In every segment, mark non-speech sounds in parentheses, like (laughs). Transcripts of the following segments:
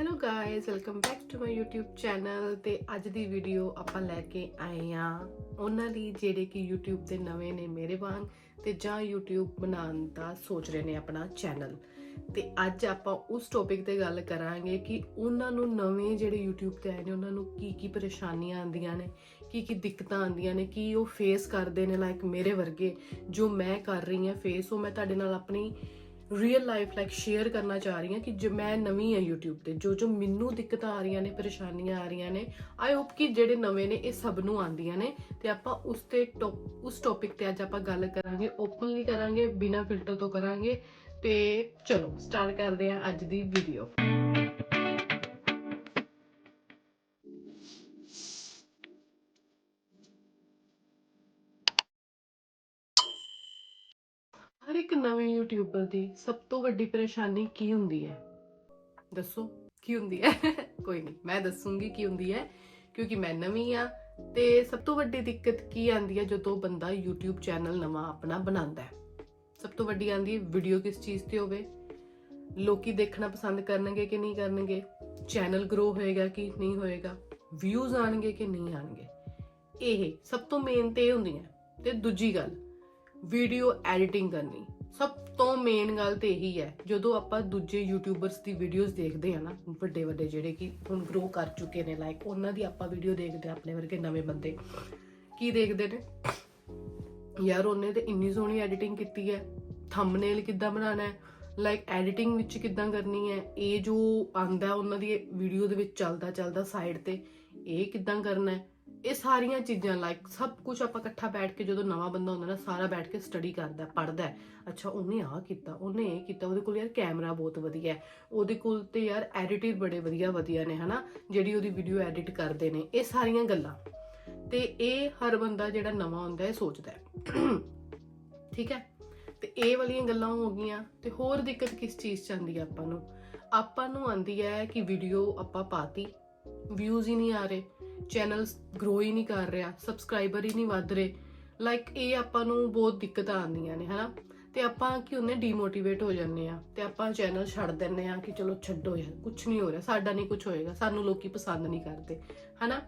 Hello guys welcome back to my YouTube channel ਤੇ ਅੱਜ ਦੀ video ਆਪਾਂ ਲੈ ਕੇ ਆਏ ਆ ਉਹਨਾਂ ਲਈ ਜਿਹੜੇ ਕਿ YouTube ਤੇ ਨਵੇਂ ਨੇ ਮੇਰੇ ਵਾਂਗ ਤੇ ਜਾਂ YouTube ਬਣਾਉਣ ਦਾ ਸੋਚ ਰਹੇ ਨੇ ਆਪਣਾ ਚੈਨਲ ਤੇ ਅੱਜ ਆਪਾਂ ਉਸ ਟੌਪਿਕ ਤੇ ਗੱਲ ਕਰਾਂਗੇ ਕਿ ਉਹਨਾਂ ਨੂੰ ਨਵੇਂ ਜਿਹੜੇ YouTube ਤੇ ਆਏ ਨੇ, ਉਹਨਾਂ ਨੂੰ ਕੀ ਕੀ ਪਰੇਸ਼ਾਨੀਆਂ ਆਉਂਦੀਆਂ ਨੇ, ਕੀ ਕੀ ਦਿੱਕਤਾਂ ਆਉਂਦੀਆਂ ਨੇ, ਕੀ ਉਹ ਫੇਸ ਕਰਦੇ ਨੇ ਲਾਈਕ ਮੇਰੇ ਵਰਗੇ, ਜੋ ਮੈਂ ਕਰ ਰਹੀ ਹਾਂ ਫੇਸ ਉਹ ਮੈਂ ਤੁਹਾਡੇ ਨਾਲ ਆਪਣੀ ਰੀਅਲ ਲਾਈਫ ਲਾਈਕ ਸ਼ੇਅਰ ਕਰਨਾ ਚਾਹ ਰਹੀ ਹਾਂ ਕਿ ਜੋ ਮੈਂ ਨਵੀਂ ਹਾਂ YouTube ਤੇ, ਜੋ ਜੋ ਮੈਨੂੰ ਦਿੱਕਤਾਂ ਆ ਰਹੀਆਂ ਨੇ, ਪਰੇਸ਼ਾਨੀਆਂ ਆ ਰਹੀਆਂ ਨੇ ਆਈ ਹੋਪ ਕਿ ਜਿਹੜੇ ਨਵੇਂ ਨੇ, ਇਹ ਸਭ ਨੂੰ ਆਉਂਦੀਆਂ ਨੇ ਤੇ ਆਪਾਂ ਉਸ ਤੇ ਟੌਪ ਉਸ ਟੌਪਿਕ ਤੇ ਅੱਜ ਆਪਾਂ ਗੱਲ ਕਰਾਂਗੇ ਓਪਨਲੀ ਕਰਾਂਗੇ, ਬਿਨਾਂ ਫਿਲਟਰ ਤੋਂ ਕਰਾਂਗੇ ਤੇ ਚਲੋ ਸਟਾਰਟ ਕਰਦੇ ਹਾਂ ਅੱਜ ਦੀ ਵੀਡੀਓ ਹਰ ਇੱਕ ਨਵੇਂ ਯੂਟਿਊਬਰ ਦੀ ਸਭ ਤੋਂ ਵੱਡੀ ਪਰੇਸ਼ਾਨੀ ਕੀ ਹੁੰਦੀ ਹੈ? ਦੱਸੋ, ਕੀ ਹੁੰਦੀ ਹੈ? (laughs) ਕੋਈ ਨਹੀਂ, ਮੈਂ ਦੱਸੂੰਗੀ ਕੀ ਹੁੰਦੀ ਹੈ, ਕਿਉਂਕਿ ਮੈਂ ਨਵੀਂ ਆ ਤੇ ਸਭ ਤੋਂ ਵੱਡੀ ਦਿੱਕਤ ਕੀ ਆਂਦੀ ਹੈ ਜਦੋਂ ਬੰਦਾ YouTube ਚੈਨਲ ਨਵਾਂ ਆਪਣਾ ਬਣਾਉਂਦਾ ਹੈ? ਸਭ ਤੋਂ ਵੱਡੀ ਆਂਦੀ ਹੈ ਵੀਡੀਓ ਕਿਸ ਚੀਜ਼ ਤੇ ਹੋਵੇ? ਲੋਕੀ ਦੇਖਣਾ ਪਸੰਦ ਕਰਨਗੇ ਕਿ ਨਹੀਂ ਕਰਨਗੇ? ਚੈਨਲ ਗਰੋ ਹੋਏਗਾ ਕਿ ਨਹੀਂ ਹੋਏਗਾ? ਵਿਊਜ਼ ਆਣਗੇ ਕਿ ਨਹੀਂ ਆਣਗੇ ਇਹ ਸਭ ਤੋਂ ਮੇਨ ਤੇ ਇਹ ਹੁੰਦੀਆਂ ਤੇ ਦੂਜੀ ਗੱਲ ਵੀਡੀਓ ਐਡੀਟਿੰਗ ਕਰਨੀ। ਸਭ ਤੋਂ ਮੇਨ ਗੱਲ ਤੇ ਇਹੀ ਹੈ, ਜਦੋਂ ਆਪਾਂ ਦੂਜੇ ਯੂਟਿਊਬਰਸ ਦੀ ਵੀਡੀਓਜ਼ ਦੇਖਦੇ ਆ ਨਾ, ਵੱਡੇ ਵੱਡੇ ਜਿਹੜੇ ਕਿ ਹੁਣ ਗਰੋ ਕਰ ਚੁੱਕੇ ਨੇ ਲਾਈਕ ਉਹਨਾਂ ਦੀ ਆਪਾਂ ਵੀਡੀਓ ਦੇਖਦੇ ਆ ਆਪਣੇ ਵਰਗੇ ਨਵੇਂ ਬੰਦੇ। ਕੀ ਦੇਖਦੇ ਨੇ? ਯਾਰ ਉਹਨੇ ਤੇ ਇੰਨੀ ਸੋਹਣੀ ਐਡੀਟਿੰਗ ਕੀਤੀ ਹੈ। ਥੰਬਨੇਲ ਕਿੱਦਾਂ ਬਣਾਉਣਾ ਹੈ? ਲਾਈਕ ਐਡੀਟਿੰਗ ਵਿੱਚ ਕਿੱਦਾਂ ਕਰਨੀ ਹੈ? ਇਹ ਜੋ ਆਂਦਾ ਉਹਨਾਂ ਦੀ ਵੀਡੀਓ ਦੇ ਵਿੱਚ ਚੱਲਦਾ ਚੱਲਦਾ ਸਾਈਡ ਤੇ, ਇਹ ਕਿੱਦਾਂ ਕਰਨਾ ਹੈ? ਇਹ ਸਾਰੀਆਂ ਚੀਜ਼ਾਂ ਲਾਈਕ ਸਭ ਕੁਝ ਆਪਾਂ ਇਕੱਠਾ ਬੈਠ ਕੇ ਜਦੋਂ ਨਵਾਂ ਬੰਦਾ ਹੁੰਦਾ ਨਾ, ਸਾਰਾ ਬੈਠ ਕੇ ਸਟੱਡੀ ਕਰਦਾ ਪੜਦਾ ਅੱਛਾ, ਉਹਨੇ ਆਹ ਕੀਤਾ, ਉਹਨੇ ਇਹ ਕੀਤਾ, ਉਹਦੇ ਕੋਲ ਯਾਰ ਕੈਮਰਾ ਬਹੁਤ ਵਧੀਆ ਹੈ। ਉਹਦੇ ਕੋਲ ਤੇ ਯਾਰ ਐਡੀਟਰ ਬੜੇ ਵਧੀਆ ਵਧੀਆ ਨੇ, ਹਨਾ? ਜਿਹੜੀ ਉਹਦੀ ਵੀਡੀਓ ਐਡਿਟ ਕਰਦੇ ਨੇ, ਇਹ ਸਾਰੀਆਂ ਗੱਲਾਂ। ਤੇ ਇਹ ਹਰ ਬੰਦਾ ਜਿਹੜਾ ਨਵਾਂ ਹੁੰਦਾ ਹੈ ਸੋਚਦਾ ਹੈ। (clears throat) ਠੀਕ ਹੈ? ਤੇ ਇਹ ਵਾਲੀਆਂ ਗੱਲਾਂ ਹੋ ਗਈਆਂ, ਤੇ ਹੋਰ ਦਿੱਕਤ ਕਿਸ ਚੀਜ਼ ਚ ਆਂਦੀ ਹੈ ਆਪਾਂ ਨੂੰ? ਆਪਾਂ ਨੂੰ ਆਂਦੀ ਹੈ ਕਿ ਵੀਡੀਓ ਆਪਾਂ ਪਾਤੀ ਵਿਊਜ਼ ਹੀ ਨਹੀਂ ਆ ਰਹੇ। ਚੈਨਲਸ ਗਰੋ ਹੀ ਨਹੀਂ ਕਰ ਰਿਹਾ ਸਬਸਕ੍ਰਾਈਬਰ ਹੀ ਨਹੀਂ ਵੱਧ ਰਹੇ। ਲਾਈਕ ਇਹ ਆਪਾਂ ਨੂੰ ਬਹੁਤ ਦਿੱਕਤਾਂ ਆਉਂਦੀਆਂ ਨੇ, ਹਨਾ? ਤੇ ਆਪਾਂ ਕੀ ਹੁੰਨੇ ਡੀਮੋਟੀਵੇਟ ਹੋ ਜਾਂਦੇ ਆ ਤੇ ਆਪਾਂ ਚੈਨਲ ਛੱਡ ਦਿੰਨੇ ਆ ਕਿ ਚਲੋ ਛੱਡੋ ਯਾਰ ਕੁਝ ਨਹੀਂ ਹੋ ਰਿਹਾ, ਸਾਡਾ ਨਹੀਂ ਕੁਝ ਹੋਏਗਾ, ਸਾਨੂੰ ਲੋਕੀ ਪਸੰਦ ਨਹੀਂ ਕਰਦੇ, ਹਨਾ?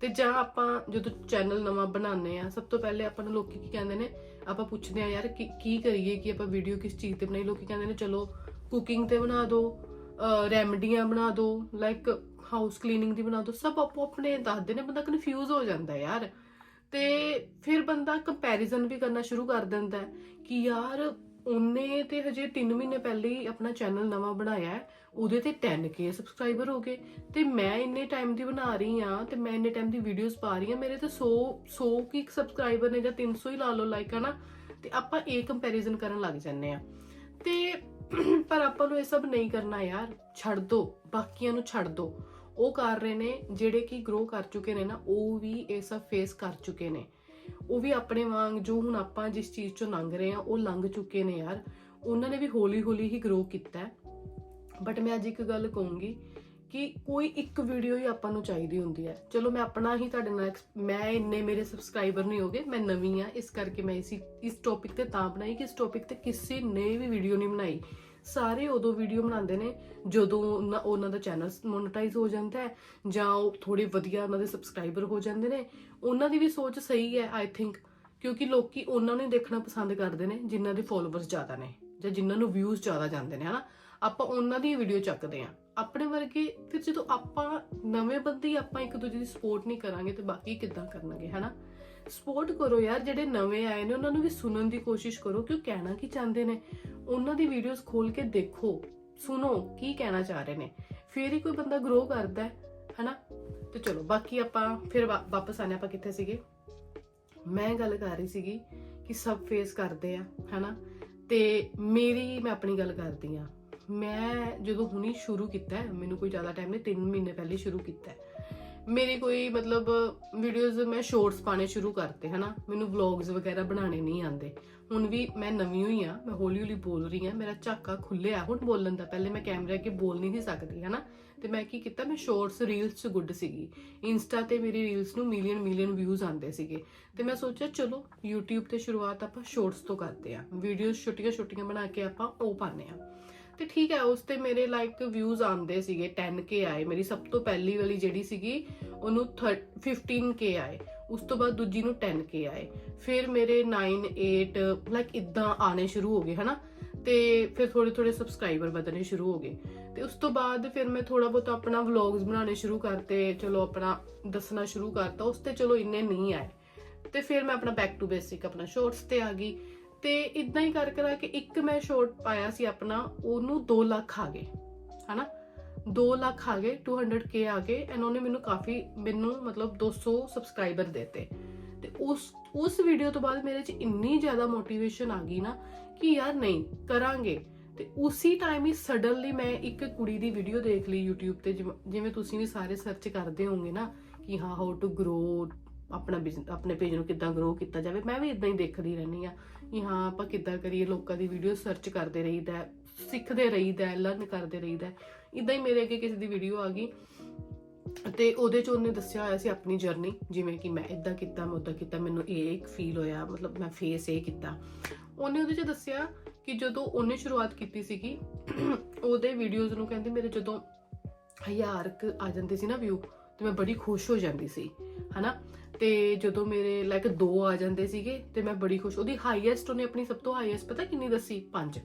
ਤੇ ਜਾਂ ਆਪਾਂ ਜਦੋਂ ਚੈਨਲ ਨਵਾਂ ਬਣਾਉਂਦੇ ਆ ਸਭ ਤੋਂ ਪਹਿਲੇ ਆਪਾਂ ਨੂੰ ਲੋਕੀ ਕੀ ਕਹਿੰਦੇ ਨੇ, ਆਪਾਂ ਪੁੱਛਦੇ ਆ ਯਾਰ ਕੀ ਕੀ ਕਰੀਏ, ਕਿ ਆਪਾਂ ਵੀਡੀਓ ਕਿਸ ਚੀਜ਼ ਤੇ ਬਣਾਈ ਲੋਕੀ ਕਹਿੰਦੇ ਨੇ, ਚਲੋ ਕੁਕਿੰਗ ਤੇ ਬਣਾ ਦਿਓ ਰੈਮਡੀਆਂ ਬਣਾ ਦਿਓ ਲਾਈਕ ਹਾਊਸ ਕਲੀਨਿੰਗ ਦੀ ਬਣਾ ਦਿਓ ਸਭ ਆਪੋ ਆਪਣੇ ਦੱਸਦੇ ਨੇ, ਬੰਦਾ ਕਨਫਿਊਜ਼ ਹੋ ਜਾਂਦਾ ਯਾਰ। ਤੇ ਫਿਰ ਬੰਦਾ ਕੰਪੈਰੀਜ਼ਨ ਵੀ ਕਰਨਾ ਸ਼ੁਰੂ ਕਰ ਦਿੰਦਾ ਕਿ ਯਾਰ ਉਹਨੇ ਤੇ ਹਜੇ 3 ਮਹੀਨੇ ਪਹਿਲੇ ਹੀ ਆਪਣਾ ਚੈਨਲ ਨਵਾਂ ਬਣਾਇਆ ਹੈ, ਉਹਦੇ ਤੇ 10k ਸਬਸਕ੍ਰਾਈਬਰ ਹੋ ਗਏ ਤੇ ਮੈਂ ਇੰਨੇ ਟਾਈਮ ਦੀ ਬਣਾ ਰਹੀ ਆ ਤੇ ਮੈਂ ਇੰਨੇ ਟਾਈਮ ਦੀ ਵੀਡੀਓਜ਼ ਪਾ ਰਹੀ ਆ ਮੇਰੇ ਤੇ 100 100 ਕੀ ਸਬਸਕ੍ਰਾਈਬਰ ਨੇ ਜਾਂ 300 ਹੀ ਲਾ ਲਓ ਲਾਈਕ ਹਨਾ, ਤੇ ਆਪਾਂ ਇਹ ਕੰਪੈਰੀਜ਼ਨ ਕਰਨ ਲੱਗ ਜੰਨੇ ਆ ਤੇ ਪਰ ਆਪਾਂ ਨੂੰ ਇਹ ਸਭ ਨਹੀਂ ਕਰਨਾ ਯਾਰ, ਛੱਡ ਦੋ, ਬਾਕੀਆਂ ਨੂੰ ਛੱਡ ਦੋ। ਉਹ ਕਰ ਰਹੇ ਨੇ, ਜਿਹੜੇ ਕਿ ਗਰੋ ਕਰ ਚੁੱਕੇ ਨੇ ਨਾ, ਉਹ ਵੀ ਇਹ ਸਭ ਫੇਸ ਕਰ ਚੁੱਕੇ ਨੇ। ਉਹ ਵੀ ਆਪਣੇ ਵਾਂਗ ਜੋ ਹੁਣ ਆਪਾਂ ਜਿਸ ਚੀਜ਼ ਚੋਂ ਲੰਘ ਰਹੇ ਆ ਉਹ ਲੰਘ ਚੁੱਕੇ ਨੇ ਯਾਰ। ਉਹਨਾਂ ਨੇ ਵੀ ਹੌਲੀ ਹੌਲੀ ਹੀ ਗਰੋ ਕੀਤਾ ਬਟ ਮੈਂ ਅੱਜ ਇੱਕ ਗੱਲ ਕਹੂੰਗੀ ਕਿ ਕੋਈ ਇੱਕ ਵੀਡੀਓ ਹੀ ਆਪਾਂ ਨੂੰ ਚਾਹੀਦੀ ਹੁੰਦੀ ਹੈ। ਚਲੋ ਮੈਂ ਆਪਣਾ ਹੀ ਤੁਹਾਡੇ ਨਾਲ ex- ਮੈਂ ਇੰਨੇ ਮੇਰੇ ਸਬਸਕ੍ਰਾਈਬਰ ਨਹੀਂ ਹੋਗੇ, ਮੈਂ ਨਵੀਂ ਆ ਇਸ ਕਰਕੇ ਮੈਂ ਇਸੀ ਇਸ ਟੌਪਿਕ ਤੇ ਤਾਂ ਬਣਾਈ ਕਿ ਇਸ ਟੌਪਿਕ ਤੇ ਕਿਸੇ ਨੇ ਵੀ ਵੀਡੀਓ ਨਹੀਂ ਬਣਾਈ। ਸਾਰੇ ਉਦੋਂ ਵੀਡੀਓ ਬਣਾਉਂਦੇ ਨੇ ਜਦੋਂ ਉਹਨਾਂ- ਉਹਨਾਂ ਦਾ ਚੈਨਲ ਮੋਨੇਟਾਈਜ਼ ਹੋ ਜਾਂਦਾ ਹੈ ਜਾਂ ਉਹ ਥੋੜੇ ਵਧੀਆ ਉਹਨਾਂ ਦੇ ਸਬਸਕ੍ਰਾਈਬਰ ਹੋ ਜਾਂਦੇ ਨੇ, ਉਹਨਾਂ ਦੀ ਵੀ ਸੋਚ ਸਹੀ ਹੈ ਆਈ ਥਿੰਕ ਕਿਉਂਕਿ ਲੋਕੀ ਉਹਨਾਂ ਨੂੰ ਹੀ ਦੇਖਣਾ ਪਸੰਦ ਕਰਦੇ ਨੇ, ਜਿਨ੍ਹਾਂ ਦੇ ਫੋਲੋਅਰਸ ਜ਼ਿਆਦਾ ਨੇ ਜਾਂ ਜਿਨ੍ਹਾਂ ਨੂੰ ਵਿਊਜ਼ ਜ਼ਿਆਦਾ ਜਾਂਦੇ ਨੇ, ਹਨਾ? ਆਪਾਂ ਉਹਨਾਂ ਦੀ ਵੀਡੀਓ ਚੱਕਦੇ ਹਾਂ। ਆਪਣੇ ਵਰਗੇ, ਫਿਰ ਜਦੋਂ ਆਪਾਂ ਨਵੇਂ ਬੰਦੇ ਹੀ ਆਪਾਂ ਇੱਕ ਦੂਜੇ ਦੀ ਸਪੋਰਟ ਨਹੀਂ ਕਰਾਂਗੇ ਤੇ ਬਾਕੀ ਕਿੱਦਾਂ ਕਰਨਗੇ, ਹਨਾ? ਸਪੋਰਟ ਕਰੋ ਯਾਰ, ਜਿਹੜੇ ਨਵੇਂ ਆਏ ਨੇ, ਉਹਨਾਂ ਨੂੰ ਵੀ ਸੁਣਨ ਦੀ ਕੋਸ਼ਿਸ਼ ਕਰੋ ਕਿ ਉਹ ਕਹਿਣਾ ਕੀ ਚਾਹੁੰਦੇ ਨੇ? ਉਹਨਾਂ ਦੀ ਵੀਡੀਓਜ਼ ਖੋਲ ਕੇ ਦੇਖੋ, ਸੁਣੋ ਕੀ ਕਹਿਣਾ ਚਾਹ ਰਹੇ ਨੇ। ਫਿਰ ਹੀ ਕੋਈ ਬੰਦਾ ਗਰੋ ਕਰਦਾ ਹੈ, ਹਨਾ? ਤੇ ਚਲੋ, ਬਾਕੀ ਆਪਾਂ ਫਿਰ ਵਾ- ਵਾਪਸ ਆਨੇ ਆਪਾਂ ਕਿੱਥੇ ਸੀਗੇ? ਮੈਂ ਗੱਲ ਕਰ ਰਹੀ ਸੀਗੀ ਕਿ ਸਭ ਫੇਸ ਕਰਦੇ ਆ, ਹਨਾ? ਤੇ ਮੇਰੀ, ਮੈਂ ਆਪਣੀ ਗੱਲ ਕਰਦੀ ਆ ਮੈਂ ਜਦੋਂ ਹੁਣੀ ਸ਼ੁਰੂ ਕੀਤਾ ਮੈਨੂੰ ਕੋਈ ਜ਼ਿਆਦਾ ਟਾਈਮ ਨਹੀਂ 3 ਮਹੀਨੇ ਪਹਿਲੇ ਸ਼ੁਰੂ ਕੀਤਾ ਮੇਰੀ ਕੋਈ ਮਤਲਬ ਵੀਡੀਓਜ਼ ਮੈਂ ਸ਼ੋਰਟਸ ਪਾਣੇ ਸ਼ੁਰੂ ਕਰਤੇ, ਹਨਾ? ਮੈਨੂੰ ਵਲੌਗਸ ਵਗੈਰਾ ਬਣਾਉਣੇ ਨਹੀਂ ਆਉਂਦੇ। ਹੁਣ ਵੀ ਮੈਂ ਨਵੀਂ ਹੋਈ ਆ ਮੈਂ ਹੌਲੀ ਹੌਲੀ ਬੋਲ ਰਹੀ ਆ ਮੇਰਾ ਝਾਕਾ ਖੁੱਲਿਆ ਹੁਣ ਬੋਲਣ ਦਾ। ਪਹਿਲੇ ਮੈਂ ਕੈਮਰੇ ਅੱਗੇ ਬੋਲ ਨਹੀਂ ਸੀ ਸਕਦੀ, ਹਨਾ? ਤੇ ਮੈਂ ਕੀ ਕੀਤਾ, ਮੈਂ ਸ਼ੋਰਟਸ ਰੀਲਸ 'ਚ ਗੁੱਡ ਸੀਗੀ। ਇੰਸਟਾ ਤੇ ਮੇਰੀ ਰੀਲਸ ਨੂੰ ਮਿਲੀਅਨ ਮਿਲੀਅਨ ਵਿਊਜ਼ ਆਉਂਦੇ ਸੀਗੇ। ਤੇ ਮੈਂ ਸੋਚਿਆ, ਚਲੋ, YouTube ਤੇ ਸ਼ੁਰੂਆਤ ਆਪਾਂ ਸ਼ੋਰਟਸ ਤੋਂ ਕਰਦੇ ਆ ਵੀਡੀਓਜ਼ ਛੋਟੀਆਂ ਛੋਟੀਆਂ ਬਣਾ ਕੇ ਆਪਾਂ ਉਹ ਪਾਉਂਦੇ ਆ ਤੇ ਠੀਕ ਹੈ, ਉਸ ਤੇ ਮੇਰੇ ਲਾਈਕ ਵਿਊਜ਼ ਆਉਂਦੇ ਸੀਗੇ 10k ਆਏ। ਮੇਰੀ ਸਭ ਤੋਂ ਪਹਿਲੀ ਵਾਲੀ ਜਿਹੜੀ ਸੀਗੀ, ਉਹਨੂੰ 15k ਆਏ। ਉਸ ਤੋਂ ਬਾਅਦ ਦੂਜੀ ਨੂੰ 10k ਆਏ। ਫਿਰ ਮੇਰੇ 9 8 ਲਾਈਕ ਇਦਾਂ ਆਣੇ ਸ਼ੁਰੂ ਹੋ ਗਏ, ਹਨਾ? ਤੇ ਫਿਰ ਥੋੜੇ ਥੋੜੇ ਸਬਸਕ੍ਰਾਈਬਰ ਵਧਣੇ ਸ਼ੁਰੂ ਹੋ ਗਏ। ਤੇ ਉਸ ਤੋਂ ਬਾਅਦ ਫਿਰ ਮੈਂ ਥੋੜਾ ਬਹੁਤ ਆਪਣਾ ਵਲੌਗਸ ਬਣਾਉਣੇ ਸ਼ੁਰੂ ਕਰਤੇ, ਚਲੋ ਆਪਣਾ ਦੱਸਣਾ ਸ਼ੁਰੂ ਕਰਤਾ। ਉਸ ਤੇ ਚਲੋ ਇੰਨੇ ਨਹੀਂ ਆਏ। ਤੇ ਫਿਰ ਮੈਂ ਆਪਣਾ ਬੈਕ ਟੂ ਬੇਸਿਕ ਆਪਣਾ ਸ਼ਾਰਟਸ ਤੇ ਆ ਗਈ। ਤੇ ਇਦਾਂ ਹੀ ਕਰ ਕਰਾ ਕੇ ਇੱਕ ਮੈਂ ਸ਼ਾਰਟ ਪਾਇਆ ਸੀ ਆਪਣਾ, ਉਹਨੂੰ 2 ਲੱਖ ਆ ਗਏ, ਹਨਾ? 2 ਲੱਖ ਆ ਗਏ 200k ਆ ਗਏ ਐਂਡ ਉਹਨੇ ਮੈਨੂੰ ਕਾਫੀ, ਮੈਨੂੰ ਮਤਲਬ 200 ਸਬਸਕ੍ਰਾਈਬਰ ਦਿੱਤੇ। ਤੇ ਉਸ ਉਸ ਵੀਡੀਓ ਤੋਂ ਬਾਅਦ ਮੇਰੇ 'ਚ ਇੰਨੀ ਜ਼ਿਆਦਾ ਮੋਟੀਵੇਸ਼ਨ ਆ ਗਈ ਨਾ ਕਿ ਯਾਰ ਨਹੀਂ, ਕਰਾਂਗੇ। ਤੇ ਉਸੇ ਟਾਈਮ ਹੀ ਸਡਨਲੀ ਮੈਂ ਇੱਕ ਕੁੜੀ ਦੀ ਵੀਡੀਓ ਦੇਖ ਲਈ YouTube ਤੇ, ਜਿਵੇਂ- ਜਿਵੇਂ ਤੁਸੀਂ ਵੀ ਸਾਰੇ ਸਰਚ ਕਰਦੇ ਹੋਵੋਗੇ ਨਾ, ਕਿ ਹਾਂ ਹਾਊ ਟੂ ਗਰੋ ਆਪਣਾ business- ਆਪਣੇ ਪੇਜ ਨੂੰ ਕਿੱਦਾਂ ਗਰੋ ਕੀਤਾ ਜਾਵੇ ਮੈਂ ਵੀ ਇਦਾਂ ਹੀ ਦੇਖਦੀ ਰਹਿੰਦੀ ਆ ਕਿ ਹਾਂ ਆਪਾਂ ਕਿੱਦਾਂ ਕਰੀਏ ਲੋਕਾਂ ਦੀ ਵੀਡੀਓ ਸਰਚ ਕਰਦੇ ਰਹੀਦਾ ਹੈ, ਸਿੱਖਦੇ ਰਹੀਦਾ ਲਰਨ ਕਰਦੇ ਰਹੀਦਾ ਇਦਾਂ ਹੀ ਮੇਰੇ ਅੱਗੇ ਕਿਸੇ ਦੀ ਵੀਡੀਓ ਆ ਗਈ ਤੇ ਉਹਦੇ ਚ ਉਹਨੇ ਦੱਸਿਆ ਹੋਇਆ ਸੀ ਆਪਣੀ ਜਰਨੀ ਜਿਵੇਂ ਕਿ ਮੈਂ ਇਦਾਂ ਕੀਤਾ ਮੈਂ ਉਦਾਂ ਕੀਤਾ ਮੈਨੂੰ ਇਹ ਇੱਕ ਫੀਲ ਹੋਇਆ ਮਤਲਬ ਮੈਂ ਫੇਸ ਇਹ ਕੀਤਾ। ਉਹਨੇ ਉਹਦੇ ਚ ਦੱਸਿਆ ਕਿ ਜਦੋਂ ਉਹਨੇ ਸ਼ੁਰੂਆਤ ਕੀਤੀ ਸੀਗੀ ਉਹਦੇ ਵੀਡੀਓਜ਼ ਨੂੰ ਕਹਿੰਦੇ ਮੇਰੇ ਜਦੋਂ ਹਜ਼ਾਰ ਆ ਜਾਂਦੇ ਸੀ ਨਾ ਵਿਊ ਤੇ ਮੈਂ ਬੜੀ ਖੁਸ਼ ਹੋ ਜਾਂਦੀ ਸੀ ਹਨਾ? ਤੇ ਜਦੋਂ ਮੇਰੇ ਲਾਈਕ 2 ਆ ਜਾਂਦੇ ਸੀਗੇ ਤੇ ਮੈਂ ਬੜੀ ਖੁਸ਼, ਉਹਦੀ ਹਾਈਐਸਟ ਉਹਨੇ ਆਪਣੀ ਸਭ ਤੋਂ ਹਾਈਐਸਟ ਪਤਾ ਕਿੰਨੀ ਦੱਸੀ? 5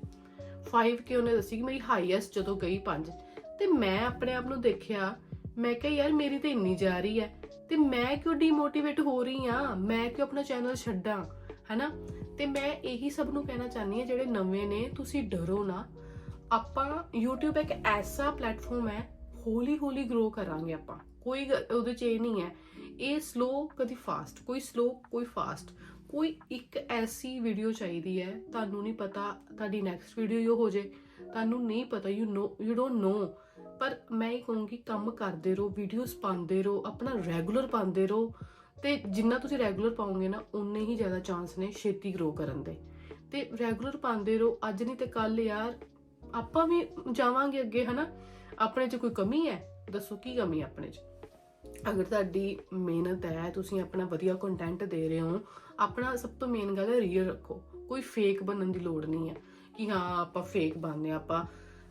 5 ਕਿ ਉਹਨੇ ਦੱਸੀ ਕਿ ਮੇਰੀ ਹਾਈਐਸਟ ਜਦੋਂ ਗਈ 5 ਤੇ ਮੈਂ ਆਪਣੇ ਆਪ ਨੂੰ ਦੇਖਿਆ, ਮੈਂ ਕਿਹਾ, ਯਾਰ, ਮੇਰੀ ਤੇ ਇੰਨੀ ਜਾ ਰਹੀ ਹੈ। ਤੇ ਮੈਂ ਕਿਉਂ ਡੀਮੋਟੀਵੇਟ ਹੋ ਰਹੀ ਆ ਮੈਂ ਕਿਉਂ ਆਪਣਾ ਚੈਨਲ ਛੱਡਾਂ? ਹਨਾ? ਤੇ ਮੈਂ ਇਹੀ ਸਭ ਨੂੰ ਕਹਿਣਾ ਚਾਹਨੀ ਆ ਜਿਹੜੇ ਨਵੇਂ ਨੇ, ਤੁਸੀਂ ਡਰੋ ਨਾ। ਆਪਾਂ, YouTube ਇੱਕ ਐਸਾ ਪਲੇਟਫਾਰਮ ਹੈ ਹੌਲੀ ਹੌਲੀ ਗਰੋ ਕਰਾਂਗੇ ਆਪਾਂ। ਕੋਈ ਉਹਦੇ ਚ ਇਹ ਨਹੀਂ ਹੈ ਇਹ ਸਲੋ ਕਦੀ ਫਾਸਟ ਕੋਈ ਸਲੋ ਕੋਈ ਫਾਸਟ ਕੋਈ ਇੱਕ ਐਸੀ ਵੀਡੀਓ ਚਾਹੀਦੀ ਹੈ, ਤੁਹਾਨੂੰ ਨਹੀਂ ਪਤਾ ਤੁਹਾਡੀ ਨੈਕਸਟ ਵੀਡੀਓ ਹੀ ਹੋ ਜੇ। ਤੁਹਾਨੂੰ ਨਹੀਂ ਪਤਾ you know you don't know ਪਰ ਮੈਂ ਇਹ ਕਹੂੰਗੀ, ਕੰਮ ਕਰਦੇ ਰਹੋ ਵੀਡੀਓਜ਼ ਪਾਉਂਦੇ ਰਹੋ, ਆਪਣਾ ਰੈਗੂਲਰ ਪਾਉਂਦੇ ਰਹੋ। ਤੇ ਜਿੰਨਾ ਤੁਸੀਂ ਰੈਗੂਲਰ ਪਾਓਗੇ ਨਾ ਉਨੇ ਹੀ ਜ਼ਿਆਦਾ ਚਾਂਸ ਨੇ ਛੇਤੀ ਗਰੋ ਕਰਨ ਦੇ। ਤੇ ਰੈਗੂਲਰ ਪਾਉਂਦੇ ਰਹੋ, ਅੱਜ ਨਹੀਂ ਤੇ ਕੱਲ ਯਾਰ, ਆਪਾਂ ਵੀ ਜਾਵਾਂਗੇ ਅੱਗੇ, ਹਨਾ? ਆਪਣੇ 'ਚ ਕੋਈ ਕਮੀ ਹੈ? ਦੱਸੋ ਕੀ ਕਮੀ ਹੈ ਆਪਣੇ 'ਚ? ਅਗਰ ਤੁਹਾਡੀ ਮਿਹਨਤ ਹੈ ਤੁਸੀਂ ਆਪਣਾ ਵਧੀਆ ਕੰਟੈਂਟ ਦੇ ਰਹੇ ਹੋ ਆਪਣਾ ਸਭ ਤੋਂ ਮੇਨ ਗੱਲ ਹੈ ਰੀਅਲ ਰੱਖੋ। ਕੋਈ ਫੇਕ ਬਣਨ ਦੀ ਲੋੜ ਨਹੀਂ ਹੈ ਕਿ ਹਾਂ ਆਪਾਂ ਫੇਕ ਬਣਨੇ ਆ, ਆਪਾਂ।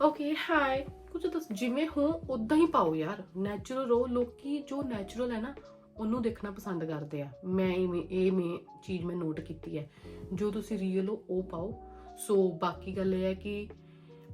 ਓਕੇ ਹਾਈ ਕੁਝ ਤਾਂ ਜਿਵੇਂ ਹੋ ਉਦਾਂ ਹੀ ਪਾਓ ਯਾਰ। ਨੈਚੁਰਲ ਰਹੋ। ਲੋਕੀ ਜੋ ਨੈਚੁਰਲ ਹੈ ਨਾ ਉਹਨੂੰ ਦੇਖਣਾ ਪਸੰਦ ਕਰਦੇ ਆ। ਮੈਂ ਇਵੇਂ ਇਹ ਮੈਂ ਚੀਜ਼ ਮੈਂ ਨੋਟ ਕੀਤੀ ਹੈ। ਜੋ ਤੁਸੀਂ ਰੀਅਲ ਹੋ ਉਹ ਪਾਓ। ਸੋ ਬਾਕੀ ਗੱਲ ਇਹ ਹੈ ਕਿ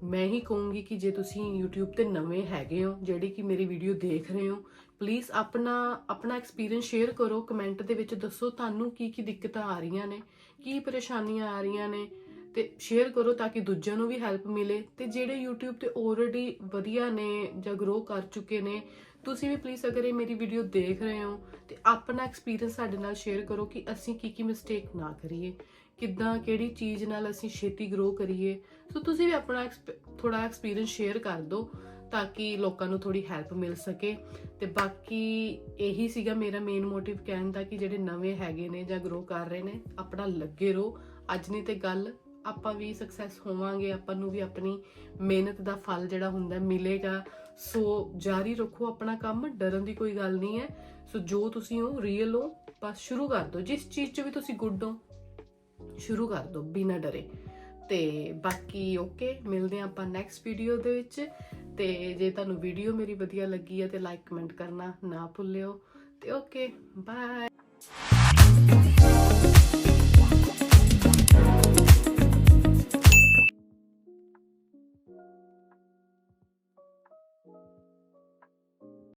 ਮੈਂ ਹੀ ਕਹੂੰਗੀ ਕਿ ਜੇ ਤੁਸੀਂ YouTube ਤੇ ਨਵੇਂ ਹੈਗੇ ਹੋ ਜਿਹੜੀ ਕਿ ਮੇਰੀ ਵੀਡੀਓ ਦੇਖ ਰਹੇ ਹੋ ਪਲੀਜ਼ ਆਪਣਾ ਆਪਣਾ ਐਕਸਪੀਰੀਅੰਸ ਸ਼ੇਅਰ ਕਰੋ ਕਮੈਂਟ ਦੇ ਵਿੱਚ ਦੱਸੋ ਤੁਹਾਨੂੰ ਕੀ ਕੀ ਦਿੱਕਤਾਂ ਆ ਰਹੀਆਂ ਨੇ, ਕੀ ਪਰੇਸ਼ਾਨੀਆਂ ਆ ਰਹੀਆਂ ਨੇ, ਤੇ ਸ਼ੇਅਰ ਕਰੋ ਤਾਂ ਕਿ ਦੂਜਿਆਂ ਨੂੰ ਵੀ ਹੈਲਪ ਮਿਲੇ, ਤੇ ਜਿਹੜੇ YouTube ਤੇ ਆਲਰੇਡੀ ਵਧੀਆ ਨੇ ਜਾਂ ਗਰੋ ਕਰ ਚੁੱਕੇ ਨੇ, ਤੁਸੀਂ ਵੀ ਪਲੀਜ਼ ਅਗਰ ਇਹ ਮੇਰੀ ਵੀਡੀਓ ਦੇਖ ਰਹੇ ਹੋ, ਤੇ ਆਪਣਾ ਐਕਸਪੀਰੀਅੰਸ ਸਾਡੇ ਨਾਲ ਸ਼ੇਅਰ ਕਰੋ ਕਿ ਅਸੀਂ ਕੀ ਕੀ ਮਿਸਟੇਕ ਨਾ ਕਰੀਏ, ਕਿੱਦਾਂ, ਕਿਹੜੀ ਚੀਜ਼ ਨਾਲ ਅਸੀਂ ਛੇਤੀ ਗਰੋ ਕਰੀਏ, ਸੋ ਤੁਸੀਂ ਵੀ ਆਪਣਾ ਥੋੜਾ ਐਕਸਪੀਰੀਅੰਸ ਸ਼ੇਅਰ ਕਰ ਦਿਓ ਤਾਂ ਕਿ ਲੋਕਾਂ ਨੂੰ ਥੋੜੀ ਹੈਲਪ ਮਿਲ ਸਕੇ। ਤੇ ਬਾਕੀ ਇਹੀ ਸੀਗਾ ਮੇਰਾ ਮੇਨ ਮੋਟਿਵ ਕਹਿਣ ਦਾ ਕਿ ਜਿਹੜੇ ਨਵੇਂ ਹੈਗੇ ਨੇ ਜਾਂ ਗਰੋ ਕਰ ਰਹੇ ਨੇ, ਆਪਣਾ ਲੱਗੇ ਰਹੋ। ਅੱਜ ਨਹੀਂ ਤੇ ਗੱਲ ਆਪਾਂ ਵੀ ਸਕਸੈਸ ਹੋਵਾਂਗੇ, ਆਪਾਂ ਨੂੰ ਵੀ ਆਪਣੀ ਮਿਹਨਤ ਦਾ ਫਲ ਜਿਹੜਾ ਹੁੰਦਾ ਮਿਲੇਗਾ। ਸੋ ਜਾਰੀ ਰੱਖੋ ਆਪਣਾ ਕੰਮ, ਡਰਨ ਦੀ ਕੋਈ ਗੱਲ ਨਹੀਂ ਹੈ। ਸੋ ਜੋ ਤੁਸੀਂ ਹੋ ਰੀਅਲ ਹੋ, ਬਸ ਸ਼ੁਰੂ ਕਰ ਦਿਓ। ਜਿਸ ਚੀਜ਼ 'ਚ ਵੀ ਤੁਸੀਂ ਗੁੱਡ ਹੋ, ਸ਼ੁਰੂ ਕਰ ਦਿਓ, ਬਿਨਾਂ ਡਰੇ। ਤੇ ਬਾਕੀ ਓਕੇ ਮਿਲਦੇ ਹਾਂ ਆਪਾਂ ਨੈਕਸਟ ਵੀਡੀਓ ਦੇ ਵਿੱਚ। ਤੇ ਜੇ ਤੁਹਾਨੂੰ ਵੀਡੀਓ ਮੇਰੀ ਵਧੀਆ ਲੱਗੀ ਹੈ ਤੇ ਲਾਈਕ ਕਮੈਂਟ ਕਰਨਾ ਨਾ ਭੁੱਲਿਓ। ਤੇ ਓਕੇ ਬਾਏ